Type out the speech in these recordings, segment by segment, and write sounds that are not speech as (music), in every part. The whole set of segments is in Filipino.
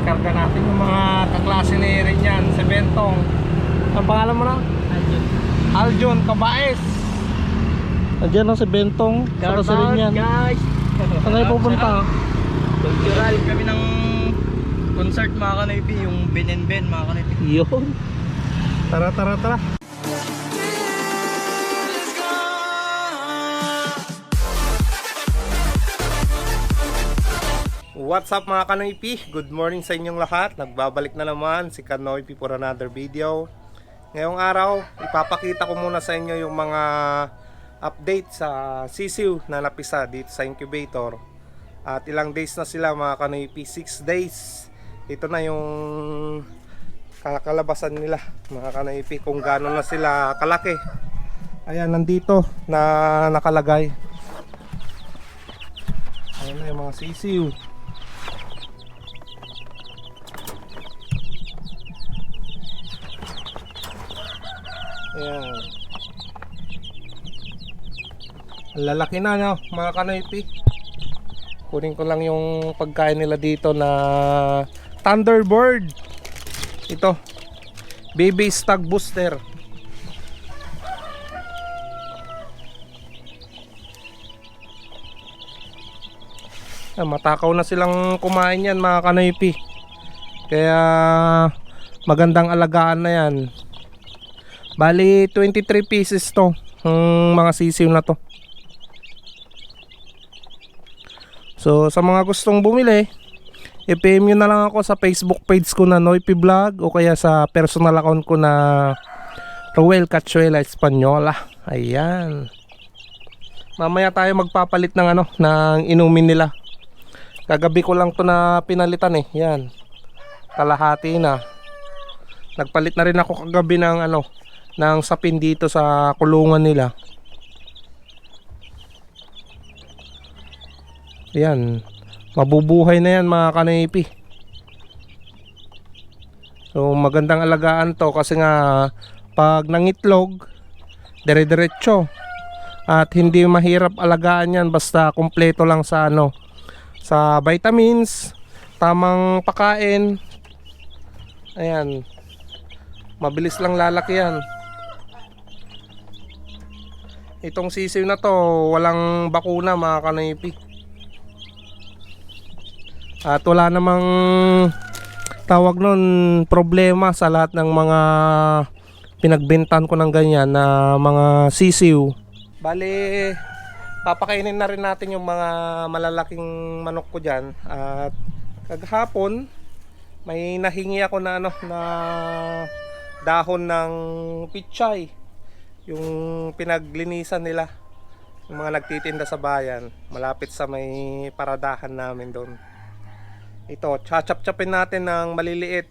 Karga natin yung mga kaklase ni Erin yan sa Bentong. Ang pangalan mo na? Aljon Kabaes. Andiyan na si Bentong. Si Rin yan. guys! Saan kayo pupunta? Cultural kami ng concert mga kanoypi, yung Ben and Ben mga kanoypi. Yun. Tara, tara, tara. What's up mga Kanoypi? Good morning sa inyong lahat. Nagbabalik na naman si Kanoypi for another video. Ngayong araw, ipapakita ko muna sa inyo yung mga update sa sisiw na napisa dito sa incubator. At ilang days na sila mga Kanoypi? 6 days. Ito na yung kakalabasan nila mga Kanoypi kung gaano na sila kalaki. Ayan, nandito na nakalagay. Ayan na yung mga sisiw. Ayan. Lalaki na no, mga kanoypi. Kunin ko lang yung pagkain nila dito na Thunderbird. Ito. Baby Stag Booster. Ah, matakaw na silang kumain yan mga kanoypi. Kaya magandang alagaan na yan. Bali 23 pieces to. Ang mga sisiw na to. So sa mga gustong bumili, i-PM na lang ako sa Facebook page ko na Noipi Vlog o kaya sa personal account ko na Roel Cachuela Española. Ayan. Mamaya tayo magpapalit ng ano, ng inumin nila. Kagabi ko lang to na pinalitan eh. Yan. Kalahati na. Nagpalit na rin ako kagabi ng ano, ng sapin dito sa kulungan nila. Yan. Mabubuhay na yan mga kanipi. So magandang alagaan to kasi nga pag nangitlog, dire-diretso. At hindi mahirap alagaan yan basta kumpleto lang sa ano sa vitamins, tamang pakain. Ayan. Mabilis lang lalaki yan. Itong sisiw na to, walang bakuna mga kanipi. At wala namang tawag nun problema sa lahat ng mga pinagbentan ko ng ganyan na mga sisiw. Bali, papakainin na rin natin yung mga malalaking manok ko dyan. At kaghapon, may nahingi ako na ano na dahon ng pichay. Yung pinaglinisan nila. Yung mga nagtitinda sa bayan. Malapit sa may paradahan namin doon ito, chachap-chapin natin ng maliliit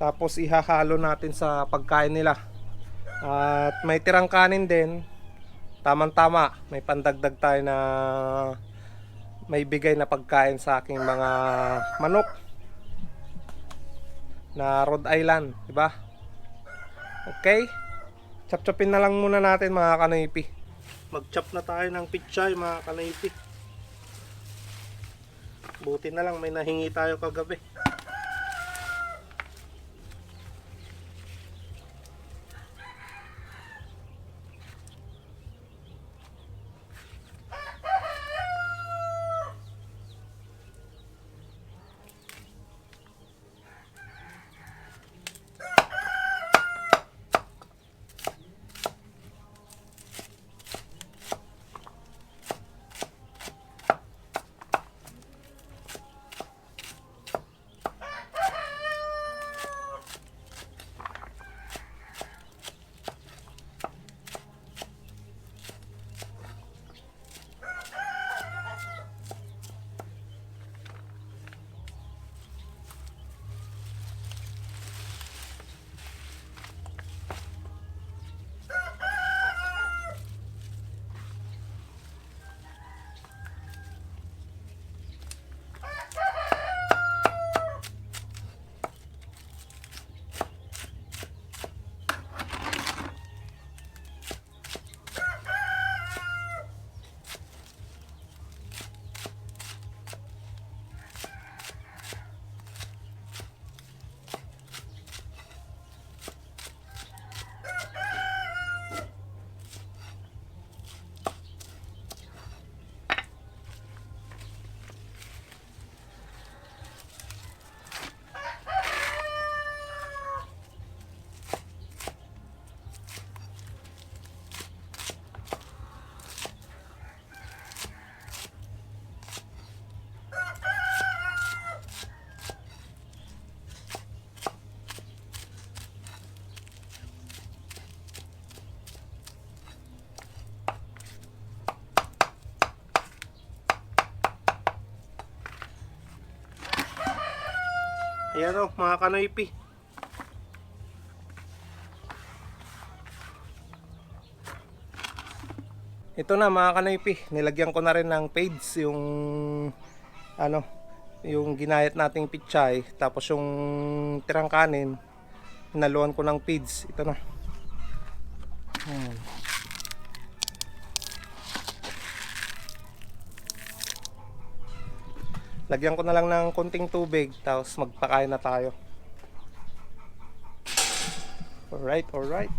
tapos ihahalo natin sa pagkain nila at may tirang kanin din tamang tama may pandagdag tayo na may bigay na pagkain sa aking mga manok na Rhode Island di ba okay chap-chapin na lang muna natin mga kanipi mag-chop na tayo ng pichay mga kanipi Buti na lang may nahingi tayo kagabi. Ayan o, mga kanoypi. Ito na mga kanoypi, nilagyan ko na rin ng page yung ano, yung ginayat nating pichay, tapos yung tirang kanin, hinaluan ko ng page. Ito na. Ayan. Lagyan ko na lang ng konting tubig tapos magpakain na tayo. Alright, alright.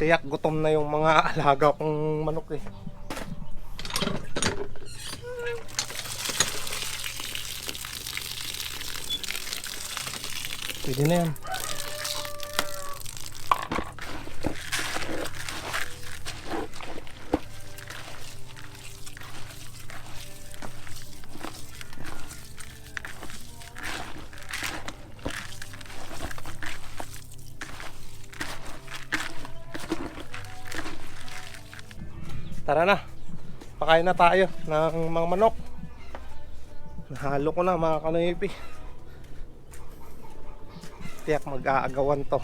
Tiyak gutom na yung mga (laughs) alaga kong manok eh. Pwede na yan. Tara na. Pakain na tayo ng mga manok. Nahalo ko na mga kanoypi. Tiyak mag-aagawan to.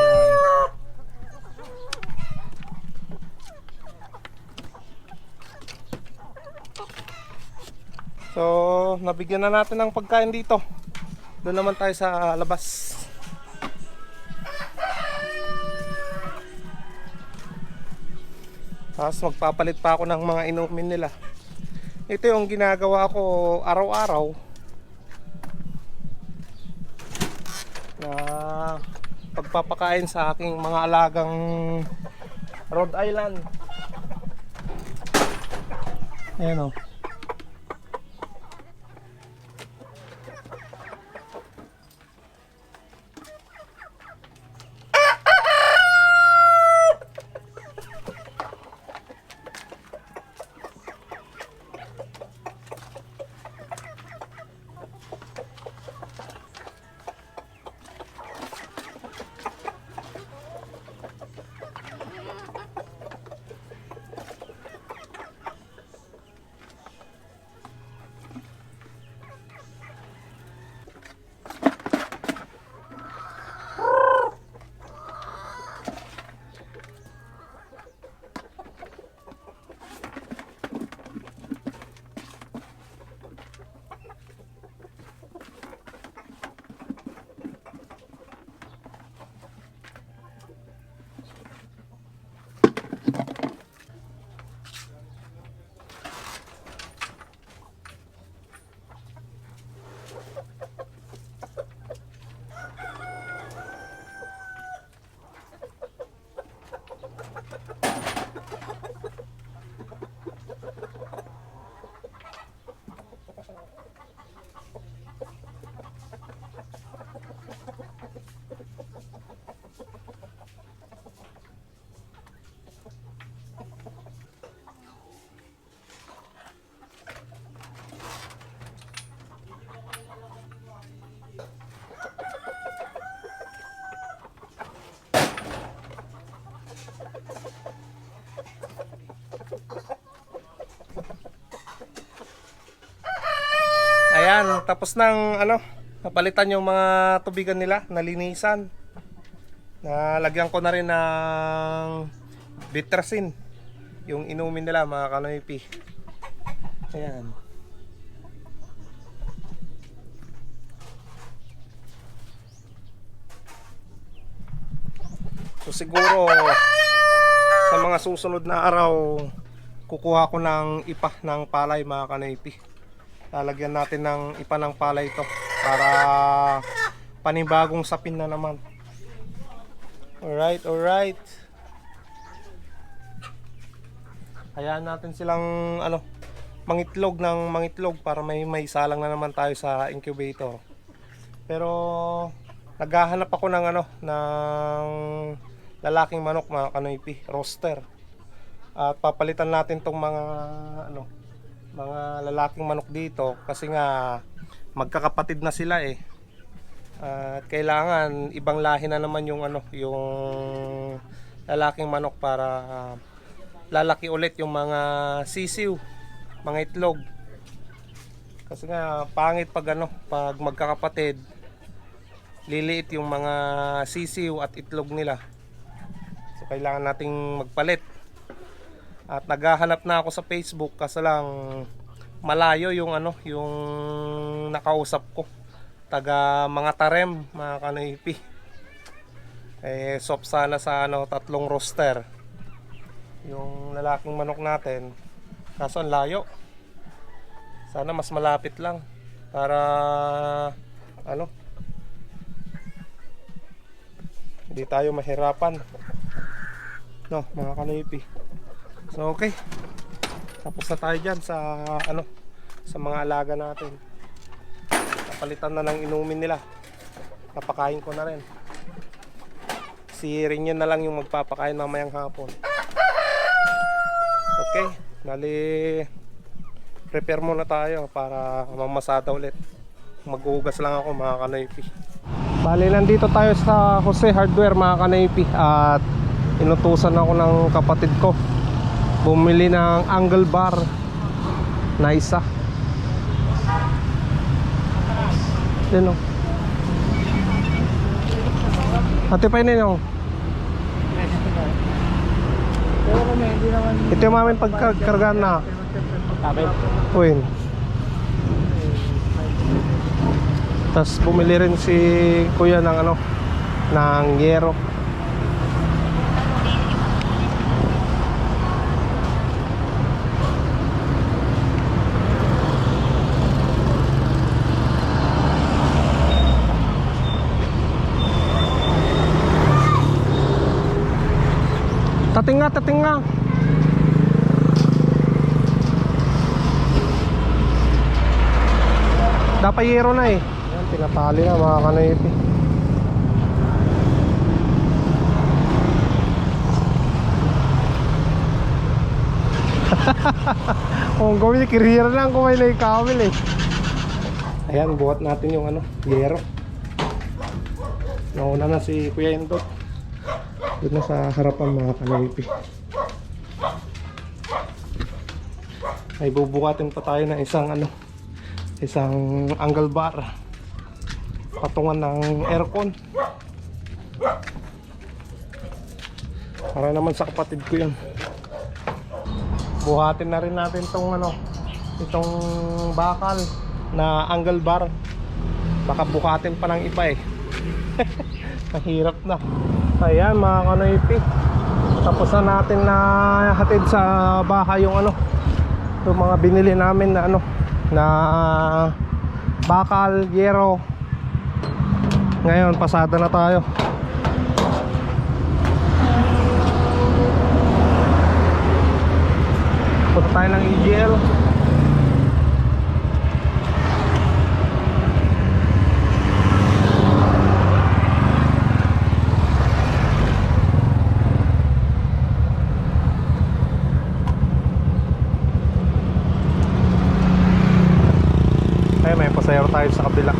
Yan. So, nabigyan na natin ng pagkain dito. Doon naman tayo sa labas. Tapos magpapalit pa ako ng mga inumin nila. Ito yung ginagawa ko araw-araw. Na pagpapakain sa aking mga alagang Rhode Island. Ayan o. Ayan, tapos ng ano, napalitan yung mga tubigan nila, nalinisan. Nalagyan ko na rin ng bitrasin. Yung inumin nila mga kanoypi. Ayan. So siguro sa mga susunod na araw kukuha ko ng ipa ng palay mga kanoypi lalagyan natin ng ipa ng palay ito para panibagong sapin na naman. Alright, alright. Hayaan natin silang ano, mangitlog ng mangitlog para may may salang na naman tayo sa incubator. Pero naghahanap ako ng ano ng lalaking manok mga kanoypi, roster. At papalitan natin tong mga ano mga lalaking manok dito kasi nga magkakapatid na sila eh. At kailangan ibang lahi na naman yung ano yung lalaking manok para ah, lalaki ulit yung mga sisiw, mga itlog. Kasi nga pangit pag ano, pag magkakapatid liliit yung mga sisiw at itlog nila. So kailangan nating magpalit. At naghahanap na ako sa Facebook kasi lang malayo yung ano, yung nakausap ko. Taga mga tarem, mga kanoypi. Eh, sop sana sa ano, tatlong roster. Yung lalaking manok natin. Kaso ang layo. Sana mas malapit lang. Para ano, hindi tayo mahirapan. No, mga kanoypi. So okay. Tapos na tayo dyan sa ano sa mga alaga natin. Napalitan na ng inumin nila. Napakain ko na rin. Si Rinyan na lang yung magpapakain mamayang hapon. Okay, bali prepare muna tayo para mamasada ulit. Maghugas lang ako mga kanoypi. Bali nandito tayo sa Jose Hardware mga kanoypi at inutusan ako ng kapatid ko bumili ng angle bar na isa. Yun o ate pa yun o naman ito yung mamin pagkargaan na? Uwin tapos bumili rin si kuya ng ano ng yero Tating nga, tating nga. Dapat yero na eh. Yan, tinatali na mga kanoypi. Kung (laughs) gawin, career lang kung may naikawil eh. Ayan, buhat natin yung ano, yero. Nauna na si Kuya Indot. Doon na sa harapan mga kanoypi. Ay bubukatin pa tayo ng isang ano, isang angle bar. Patungan ng aircon. Para naman sa kapatid ko yun. Buhatin na rin natin tong ano itong bakal na angle bar. Baka bukatin pa ng iba eh. (laughs) Mahirap na ayan mga kanoypi tapos na natin na hatid sa bahay yung ano yung mga binili namin na ano na bakal, yero. Ngayon pasada na tayo. Punta tayo ng EGL ay may pasayro tayo sa kabila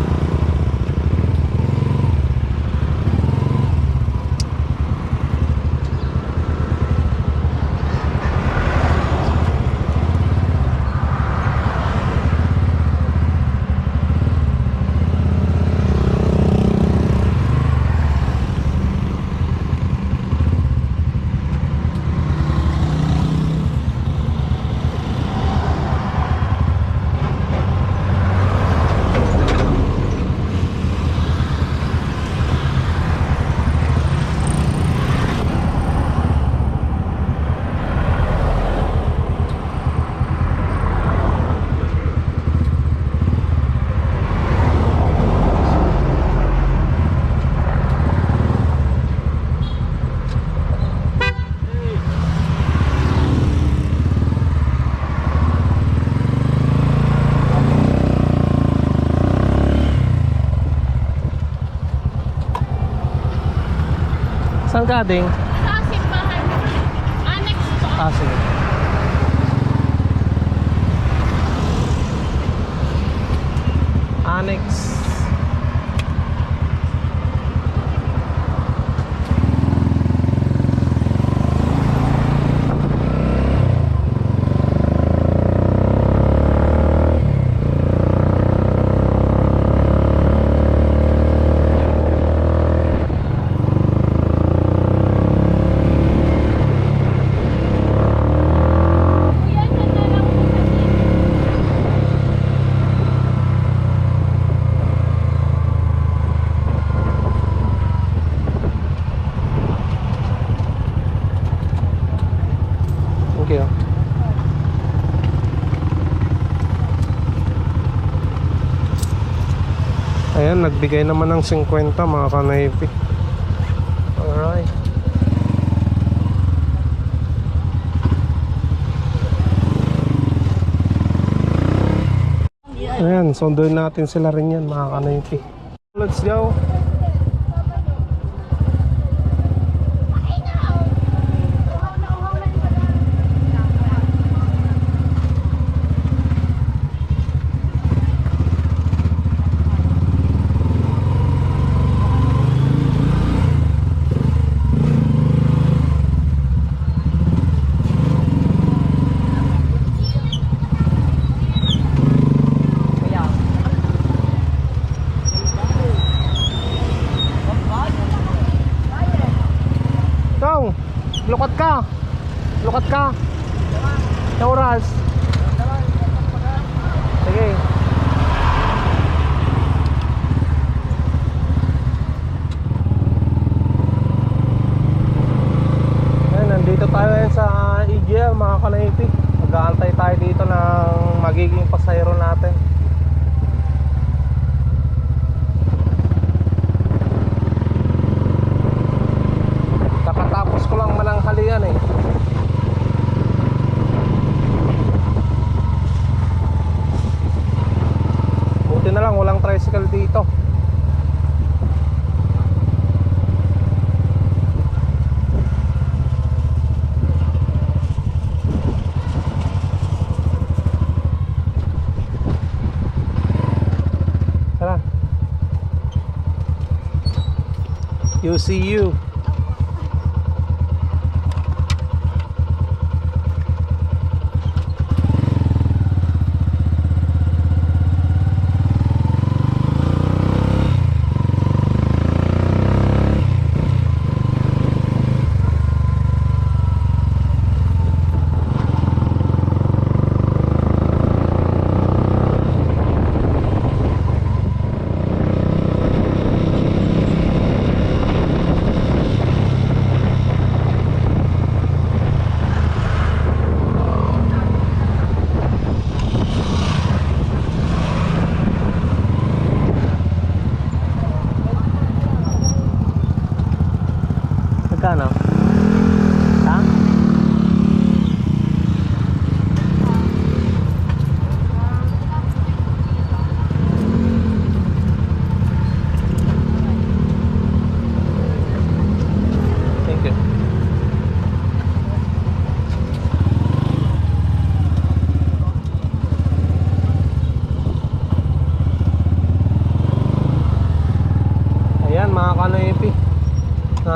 Saan galing? Sa simbahan. Annex po. Ah, sige. Annex. Ayan, nagbigay naman ng 50 mga kanaypi. Alright. Ayan, sunduin natin sila rin yan mga kanaypi. Let's. Go! Lukat ka! Lukat ka! Sa oras! Sige. Ayan, nandito tayo ngayon sa EGL mga kanaypi. Mag-aantay tayo dito ng magiging pasayro natin. You see you.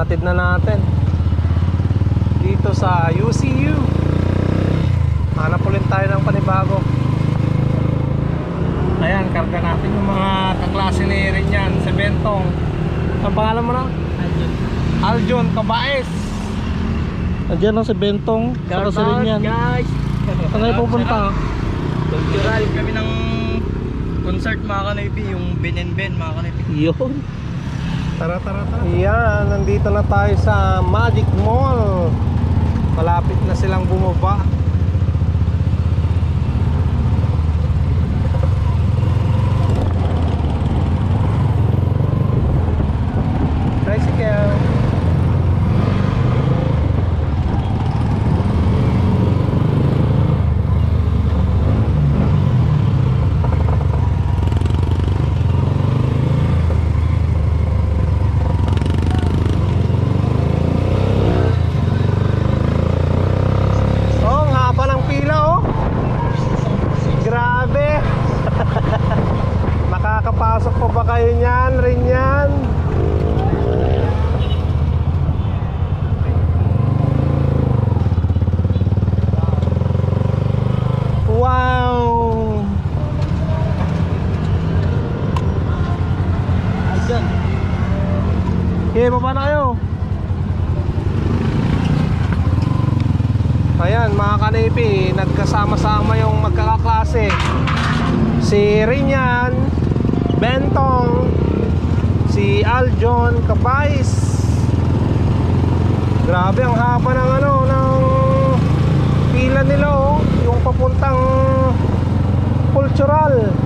Natid na natin Dito sa UCU Hanap ulit tayo ng panibago Ayan, karga natin yung mga kaklase ni Erin yan Si Bentong Ang pangalan mo na? Aljon Aljon Kabaes Andiyan na si Bentong Saka si Rin yan guys! Saan kayo pupunta? Cultural kami ng concert mga kanaypi, yung Ben and Ben mga kanaypi. Yun. Tara, tara, tara. Yan, nandito na tayo sa Magic Mall. Malapit na silang bumaba. Ayan, rin yan. Wow! Ayan. Okay, baba na kayo. Ayan, mga kanipi, nagkasama-sama yung magkakaklase. Si Rinyan, Bentong, si Aljon Kapais. Grabe ang haba ng ano, ng pila nila oh, yung papuntang cultural.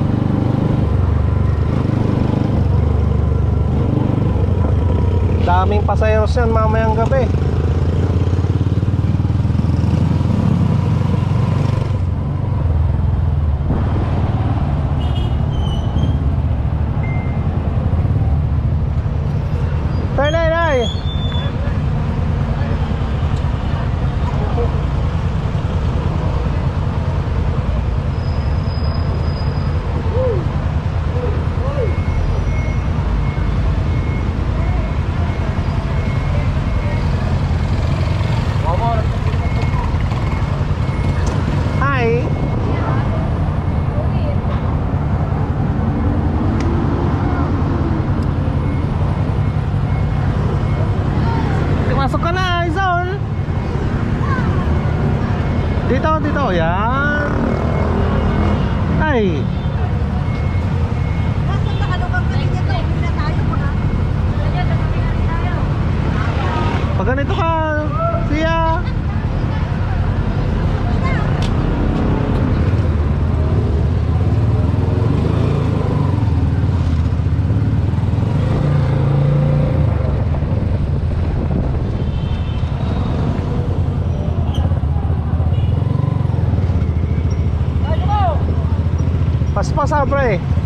Daming pasayeros yan mamayang gabi. Dito, dito, yan! Ay! Pag ganito ka, siya! Paspas ah, pre.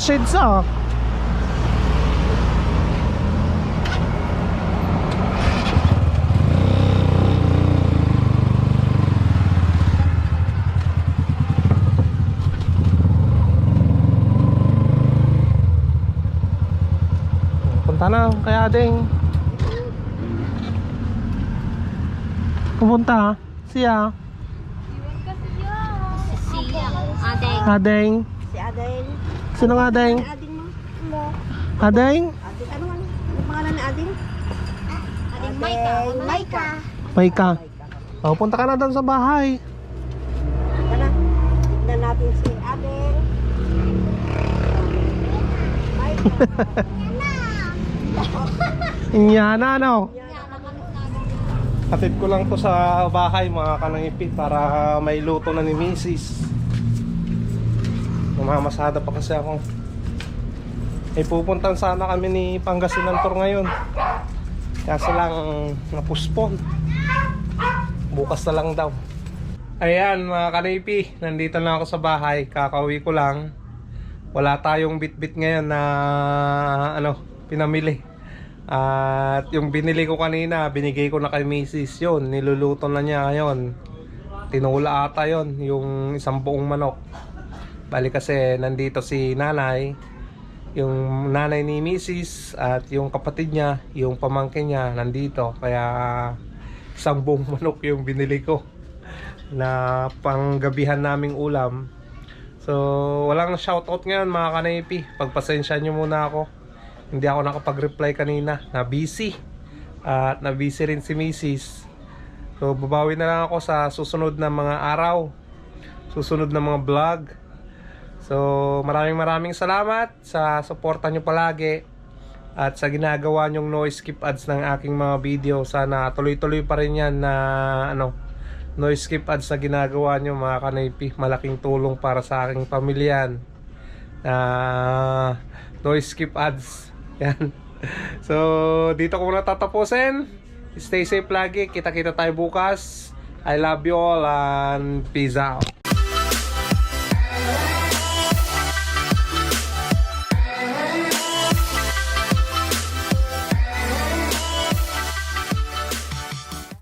Naka-shades ah. Punta na kaya ding. Pupunta? Siya. Si Adeng. Adeng. Sino nga Adeng? Ading mo. Ading, ano man? Ano pangalan ni Ading? Adeng Maika. Adeng Maika. May ka. Oh, punta ka na doon sa bahay. Tara. Tignan natin si Ading. (laughs) Maika. Inyana no? Hatid ko lang to sa bahay mga kanangipit para may luto na ni Mrs. Mamamasada pa kasi ako. Eh pupuntan sana kami ni Pangasinan Tour ngayon. Kaso lang napuspon. Bukas na lang daw. Ayan mga kanipi, nandito na ako sa bahay. Kakauwi ko lang. Wala tayong bit-bit ngayon na ano, pinamili. At yung binili ko kanina, binigay ko na kay Mrs. Yun, niluluto na niya ngayon. Tinula ata yun, yung isang buong manok. Bali kasi nandito si nanay, yung nanay ni Mrs. at yung kapatid niya, yung pamangkin niya nandito. Kaya isang buong manok yung binili ko na panggabihan naming ulam. So, walang shoutout ngayon mga kanaypi. Pagpasensya nyo muna ako. hindi ako nakapag-reply kanina. Na busy. At na busy rin si Mrs. So babawi na lang ako sa susunod na mga araw. Susunod na mga vlog. So maraming maraming salamat sa suporta nyo palagi. At sa ginagawa nyong noise skip ads ng aking mga video. Sana tuloy-tuloy pa rin yan na ano, noise skip ads na ginagawa nyo mga kanaypi. Malaking tulong para sa aking pamilyan. Ah, noise skip ads. (laughs) Yan. So, dito ko muna tatapusin. Stay safe lagi. Kita-kita tayo bukas. I love you all and peace out.